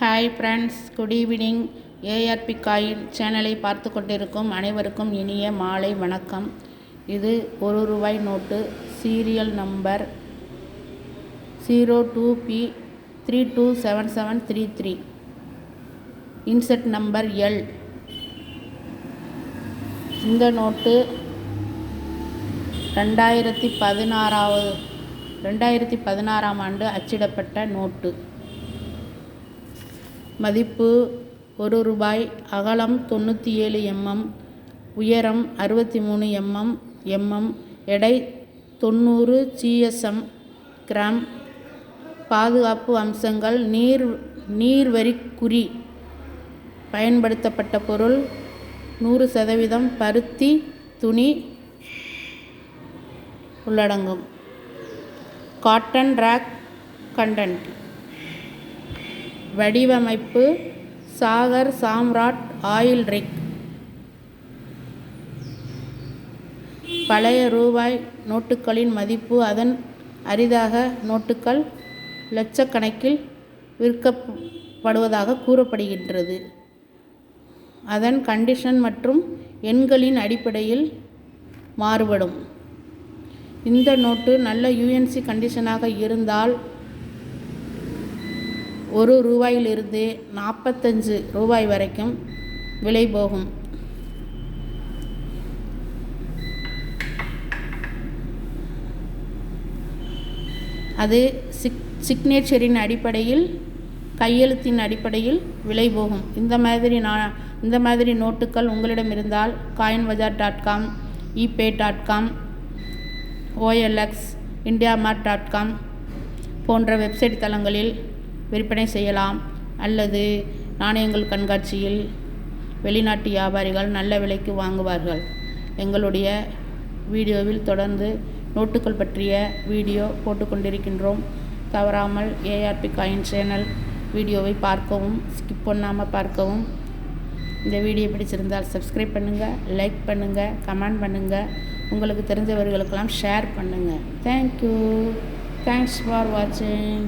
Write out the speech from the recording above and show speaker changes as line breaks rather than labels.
Hi friends good evening ARP coin சேனலை பார்த்து கொண்டிருக்கும் அனைவருக்கும் இனிய மாலை வணக்கம். இது ஒரு ரூபாய் note serial number zero two B three two seven seven three three inset number L இந்த நோட்டு ரெண்டாயிரத்தி பதினாறாவது ரெண்டாயிரத்தி பதினாறாம் ஆண்டு அச்சிடப்பட்ட நோட்டு. மதிப்பு ஒரு ரூபாய் அகலம் தொண்ணூற்றி ஏழு எம்எம் உயரம் அறுபத்தி மூணு எம்எம் எம்எம் எடை தொண்ணூறு ஜிஎஸ்எம் கிராம். பாதுகாப்பு அம்சங்கள் நீர் நீர்வரிக்குறி பயன்படுத்தப்பட்ட பொருள் நூறு சதவீதம் பருத்தி துணி உள்ளடங்கும். காட்டன் ரேக் கண்டென்ட் வடிவமைப்பு சாகர் சாம்ராட் ஆயில் ரிக். பழைய ரூபாய் நோட்டுகளின் மதிப்பு அதன் அரிதாக நோட்டுகள் லட்சக்கணக்கில் விற்கப்படுவதாக கூறப்படுகின்றது. அதன் கண்டிஷன் மற்றும் எண்களின் அடிப்படையில் மாறுபடும். இந்த நோட்டு நல்ல யூஎன்சி கண்டிஷனாக இருந்தால் ஒரு ரூபாயிலிருந்து நாற்பத்தஞ்சு ரூபாய் வரைக்கும் விலை போகும். அது சிக் சிக்னேச்சரின் அடிப்படையில் கையெழுத்தின் அடிப்படையில் விலை போகும். இந்த மாதிரி நான் இந்த மாதிரி நோட்டுகள் உங்களிடம் இருந்தால் coin bazaar dot com eBay dot com OLX IndiaMART dot com போன்ற வெப்சைட் தளங்களில் விற்பனை செய்யலாம். அல்லது நாணயங்கள் கண்காட்சியில் வெளிநாட்டு வியாபாரிகள் நல்ல விலைக்கு வாங்குவார்கள். எங்களுடைய வீடியோவில் தொடர்ந்து நோட்டுகள் பற்றிய வீடியோ போட்டுக்கொண்டிருக்கின்றோம். தவறாமல் ஏஆர்பி காயின் சேனல் வீடியோவை பார்க்கவும் ஸ்கிப் பண்ணாமல் பார்க்கவும். இந்த வீடியோ பிடிச்சிருந்தால் சப்ஸ்கிரைப் பண்ணுங்கள் லைக் பண்ணுங்கள் கமெண்ட் பண்ணுங்கள் உங்களுக்கு தெரிஞ்சவர்களுக்கெல்லாம் ஷேர் பண்ணுங்கள் தேங்க்யூ தேங்க்ஸ் ஃபார் வாட்சிங்